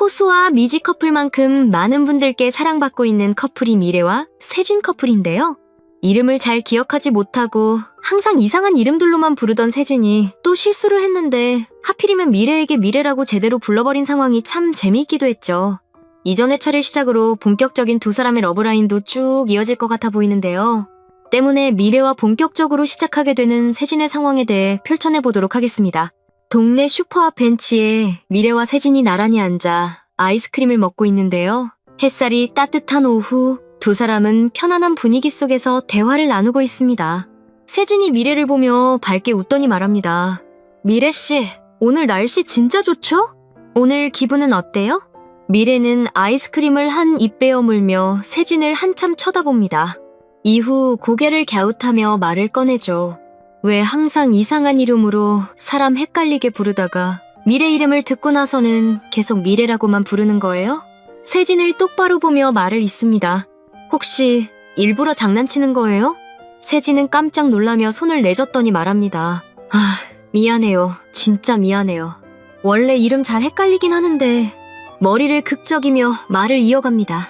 호수와 미지 커플만큼 많은 분들께 사랑받고 있는 커플이 미래와 세진 커플인데요. 이름을 잘 기억하지 못하고 항상 이상한 이름들로만 부르던 세진이 또 실수를 했는데 하필이면 미래에게 미래라고 제대로 불러버린 상황이 참 재미있기도 했죠. 이전 회차를 시작으로 본격적인 두 사람의 러브라인도 쭉 이어질 것 같아 보이는데요. 때문에 미래와 본격적으로 시작하게 되는 세진의 상황에 대해 펼쳐내 보도록 하겠습니다. 동네 슈퍼 앞 벤치에 미래와 세진이 나란히 앉아 아이스크림을 먹고 있는데요. 햇살이 따뜻한 오후, 두 사람은 편안한 분위기 속에서 대화를 나누고 있습니다. 세진이 미래를 보며 밝게 웃더니 말합니다. 미래 씨, 오늘 날씨 진짜 좋죠? 오늘 기분은 어때요? 미래는 아이스크림을 한 입 베어 물며 세진을 한참 쳐다봅니다. 이후 고개를 갸웃하며 말을 꺼내죠. 왜 항상 이상한 이름으로 사람 헷갈리게 부르다가 미래 이름을 듣고 나서는 계속 미래라고만 부르는 거예요? 세진을 똑바로 보며 말을 잇습니다. 혹시 일부러 장난치는 거예요? 세진은 깜짝 놀라며 손을 내줬더니 말합니다. 아, 미안해요. 진짜 미안해요. 원래 이름 잘 헷갈리긴 하는데 머리를 극적이며 말을 이어갑니다.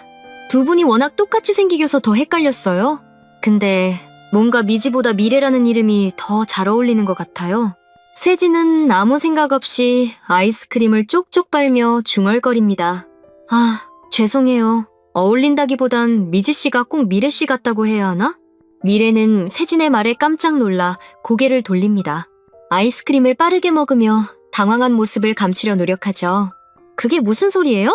두 분이 워낙 똑같이 생기겨서 더 헷갈렸어요. 근데 뭔가 미지보다 미래라는 이름이 더 잘 어울리는 것 같아요. 세진은 아무 생각 없이 아이스크림을 쪽쪽 빨며 중얼거립니다. 아, 죄송해요. 어울린다기보단 미지 씨가 꼭 미래 씨 같다고 해야 하나? 미래는 세진의 말에 깜짝 놀라 고개를 돌립니다. 아이스크림을 빠르게 먹으며 당황한 모습을 감추려 노력하죠. 그게 무슨 소리예요?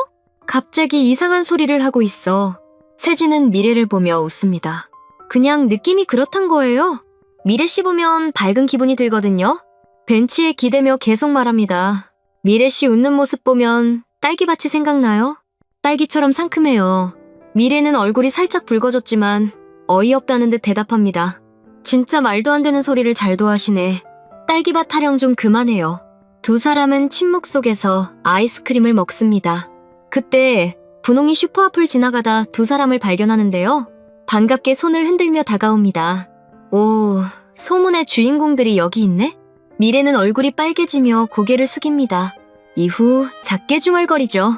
갑자기 이상한 소리를 하고 있어. 세진은 미래를 보며 웃습니다. 그냥 느낌이 그렇단 거예요. 미래 씨 보면 밝은 기분이 들거든요. 벤치에 기대며 계속 말합니다. 미래 씨 웃는 모습 보면 딸기밭이 생각나요? 딸기처럼 상큼해요. 미래는 얼굴이 살짝 붉어졌지만 어이없다는 듯 대답합니다. 진짜 말도 안 되는 소리를 잘도 하시네. 딸기밭 타령 좀 그만해요. 두 사람은 침묵 속에서 아이스크림을 먹습니다. 그때 분홍이 슈퍼 앞을 지나가다 두 사람을 발견하는데요. 반갑게 손을 흔들며 다가옵니다. 오, 소문의 주인공들이 여기 있네? 미래는 얼굴이 빨개지며 고개를 숙입니다. 이후 작게 중얼거리죠.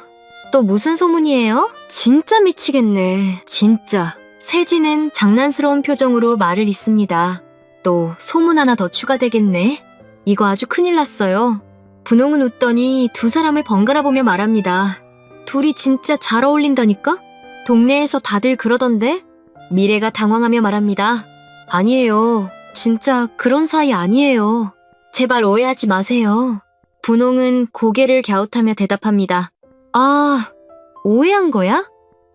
또 무슨 소문이에요? 진짜 미치겠네. 진짜. 세진은 장난스러운 표정으로 말을 잇습니다. 또 소문 하나 더 추가되겠네. 이거 아주 큰일 났어요. 분홍은 웃더니 두 사람을 번갈아 보며 말합니다. 둘이 진짜 잘 어울린다니까? 동네에서 다들 그러던데? 미래가 당황하며 말합니다. 아니에요. 진짜 그런 사이 아니에요. 제발 오해하지 마세요. 분홍은 고개를 갸웃하며 대답합니다. 아, 오해한 거야?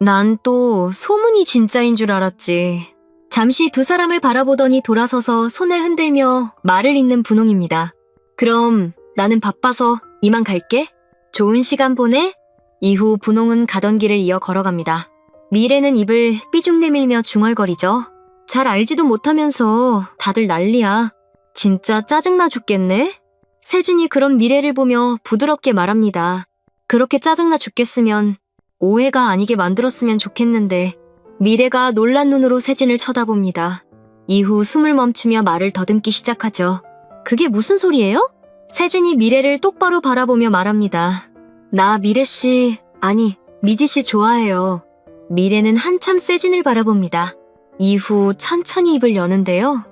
난 또 소문이 진짜인 줄 알았지. 잠시 두 사람을 바라보더니 돌아서서 손을 흔들며 말을 잇는 분홍입니다. 그럼 나는 바빠서 이만 갈게. 좋은 시간 보내. 이후 분홍은 가던 길을 이어 걸어갑니다. 미래는 입을 삐죽 내밀며 중얼거리죠. 잘 알지도 못하면서 다들 난리야. 진짜 짜증나 죽겠네? 세진이 그런 미래를 보며 부드럽게 말합니다. 그렇게 짜증나 죽겠으면 오해가 아니게 만들었으면 좋겠는데 미래가 놀란 눈으로 세진을 쳐다봅니다. 이후 숨을 멈추며 말을 더듬기 시작하죠. 그게 무슨 소리예요? 세진이 미래를 똑바로 바라보며 말합니다. 나 미래씨, 아니, 미지씨 좋아해요. 미래는 한참 세진을 바라봅니다. 이후 천천히 입을 여는데요.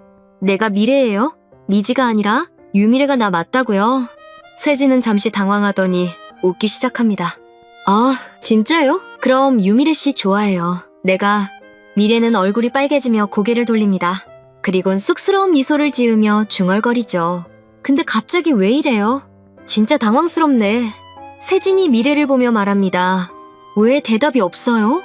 내가 미래예요? 미지가 아니라 유미래가 나 맞다고요. 세진은 잠시 당황하더니 웃기 시작합니다. 아, 진짜요? 그럼 유미래 씨 좋아해요. 내가 미래는 얼굴이 빨개지며 고개를 돌립니다. 그리곤 쑥스러운 미소를 지으며 중얼거리죠. 근데 갑자기 왜 이래요? 진짜 당황스럽네. 세진이 미래를 보며 말합니다. 왜 대답이 없어요?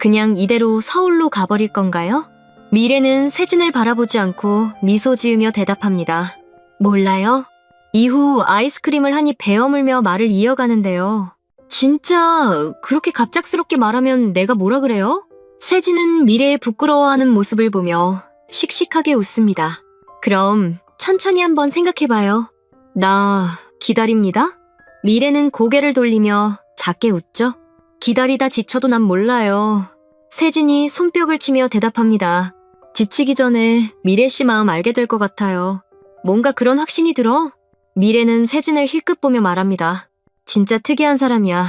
그냥 이대로 서울로 가버릴 건가요? 미래는 세진을 바라보지 않고 미소 지으며 대답합니다. 몰라요? 이후 아이스크림을 한 입 베어물며 말을 이어가는데요. 진짜 그렇게 갑작스럽게 말하면 내가 뭐라 그래요? 세진은 미래의 부끄러워하는 모습을 보며 씩씩하게 웃습니다. 그럼 천천히 한번 생각해봐요. 나 기다립니다. 미래는 고개를 돌리며 작게 웃죠. 기다리다 지쳐도 난 몰라요. 세진이 손뼉을 치며 대답합니다. 지치기 전에 미래 씨 마음 알게 될 것 같아요. 뭔가 그런 확신이 들어? 미래는 세진을 힐끗 보며 말합니다. 진짜 특이한 사람이야.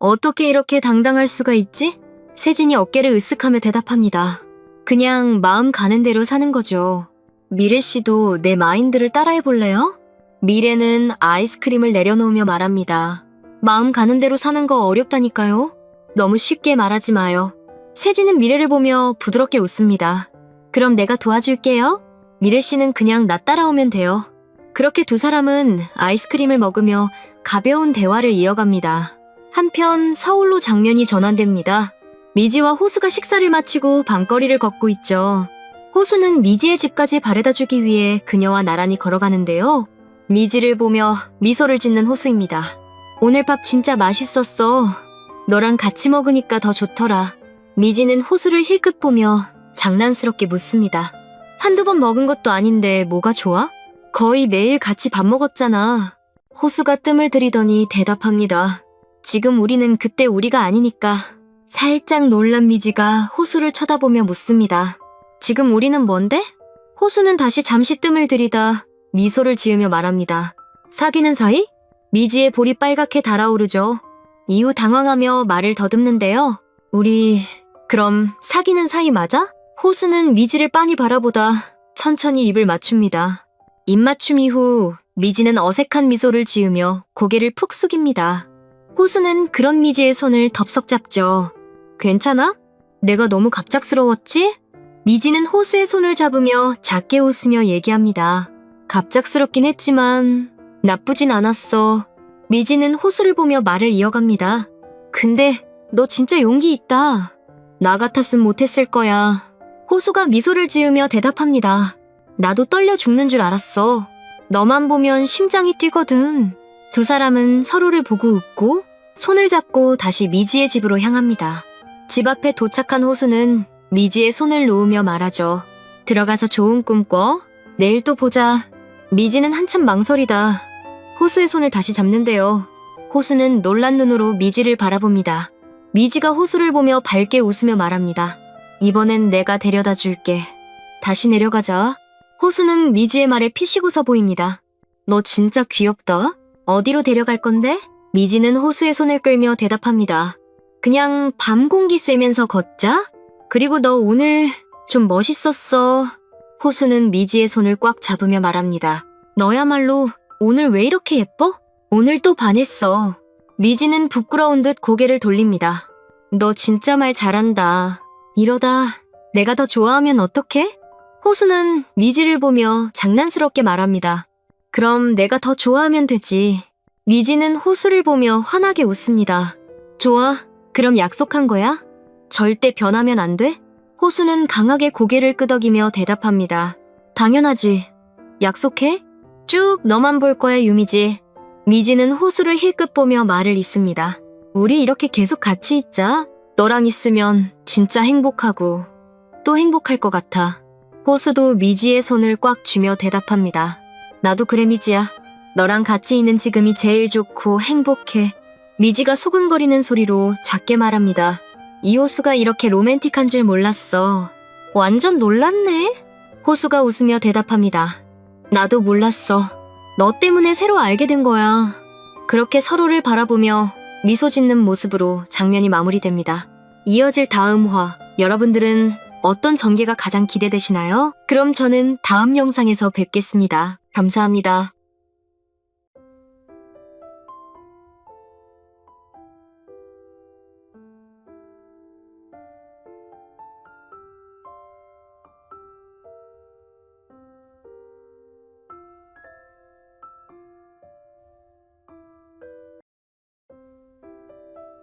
어떻게 이렇게 당당할 수가 있지? 세진이 어깨를 으쓱하며 대답합니다. 그냥 마음 가는 대로 사는 거죠. 미래 씨도 내 마인드를 따라해 볼래요? 미래는 아이스크림을 내려놓으며 말합니다. 마음 가는 대로 사는 거 어렵다니까요? 너무 쉽게 말하지 마요. 세진은 미래를 보며 부드럽게 웃습니다. 그럼 내가 도와줄게요. 미래 씨는 그냥 나 따라오면 돼요. 그렇게 두 사람은 아이스크림을 먹으며 가벼운 대화를 이어갑니다. 한편 서울로 장면이 전환됩니다. 미지와 호수가 식사를 마치고 밤거리를 걷고 있죠. 호수는 미지의 집까지 바래다 주기 위해 그녀와 나란히 걸어가는데요. 미지를 보며 미소를 짓는 호수입니다. 오늘 밥 진짜 맛있었어. 너랑 같이 먹으니까 더 좋더라. 미지는 호수를 힐끗 보며 장난스럽게 묻습니다. 한두 번 먹은 것도 아닌데 뭐가 좋아? 거의 매일 같이 밥 먹었잖아. 호수가 뜸을 들이더니 대답합니다. 지금 우리는 그때 우리가 아니니까. 살짝 놀란 미지가 호수를 쳐다보며 묻습니다. 지금 우리는 뭔데? 호수는 다시 잠시 뜸을 들이다 미소를 지으며 말합니다. 사귀는 사이? 미지의 볼이 빨갛게 달아오르죠. 이후 당황하며 말을 더듬는데요. 우리 그럼 사귀는 사이 맞아? 호수는 미지를 빤히 바라보다 천천히 입을 맞춥니다. 입맞춤 이후 미지는 어색한 미소를 지으며 고개를 푹 숙입니다. 호수는 그런 미지의 손을 덥석 잡죠. 괜찮아? 내가 너무 갑작스러웠지? 미지는 호수의 손을 잡으며 작게 웃으며 얘기합니다. 갑작스럽긴 했지만 나쁘진 않았어. 미지는 호수를 보며 말을 이어갑니다. 근데 너 진짜 용기 있다. 나 같았으면 못했을 거야. 호수가 미소를 지으며 대답합니다. 나도 떨려 죽는 줄 알았어. 너만 보면 심장이 뛰거든. 두 사람은 서로를 보고 웃고 손을 잡고 다시 미지의 집으로 향합니다. 집 앞에 도착한 호수는 미지의 손을 놓으며 말하죠. 들어가서 좋은 꿈 꿔. 내일 또 보자. 미지는 한참 망설이다. 호수의 손을 다시 잡는데요. 호수는 놀란 눈으로 미지를 바라봅니다. 미지가 호수를 보며 밝게 웃으며 말합니다. 이번엔 내가 데려다 줄게. 다시 내려가자. 호수는 미지의 말에 피시고서 보입니다. 너 진짜 귀엽다. 어디로 데려갈 건데? 미지는 호수의 손을 끌며 대답합니다. 그냥 밤 공기 쐬면서 걷자? 그리고 너 오늘 좀 멋있었어. 호수는 미지의 손을 꽉 잡으며 말합니다. 너야말로 오늘 왜 이렇게 예뻐? 오늘 또 반했어. 미지는 부끄러운 듯 고개를 돌립니다. 너 진짜 말 잘한다. 이러다 내가 더 좋아하면 어떡해? 호수는 미지를 보며 장난스럽게 말합니다. 그럼 내가 더 좋아하면 되지. 미지는 호수를 보며 환하게 웃습니다. 좋아. 그럼 약속한 거야? 절대 변하면 안 돼? 호수는 강하게 고개를 끄덕이며 대답합니다. 당연하지. 약속해? 쭉 너만 볼 거야, 유미지. 미지는 호수를 힐끗 보며 말을 잇습니다. 우리 이렇게 계속 같이 있자. 너랑 있으면 진짜 행복하고 또 행복할 것 같아. 호수도 미지의 손을 꽉 쥐며 대답합니다. 나도 그래, 미지야. 너랑 같이 있는 지금이 제일 좋고 행복해. 미지가 소근거리는 소리로 작게 말합니다. 이 호수가 이렇게 로맨틱한 줄 몰랐어. 완전 놀랐네? 호수가 웃으며 대답합니다. 나도 몰랐어. 너 때문에 새로 알게 된 거야. 그렇게 서로를 바라보며 미소 짓는 모습으로 장면이 마무리됩니다. 이어질 다음 화, 여러분들은 어떤 전개가 가장 기대되시나요? 그럼 저는 다음 영상에서 뵙겠습니다. 감사합니다.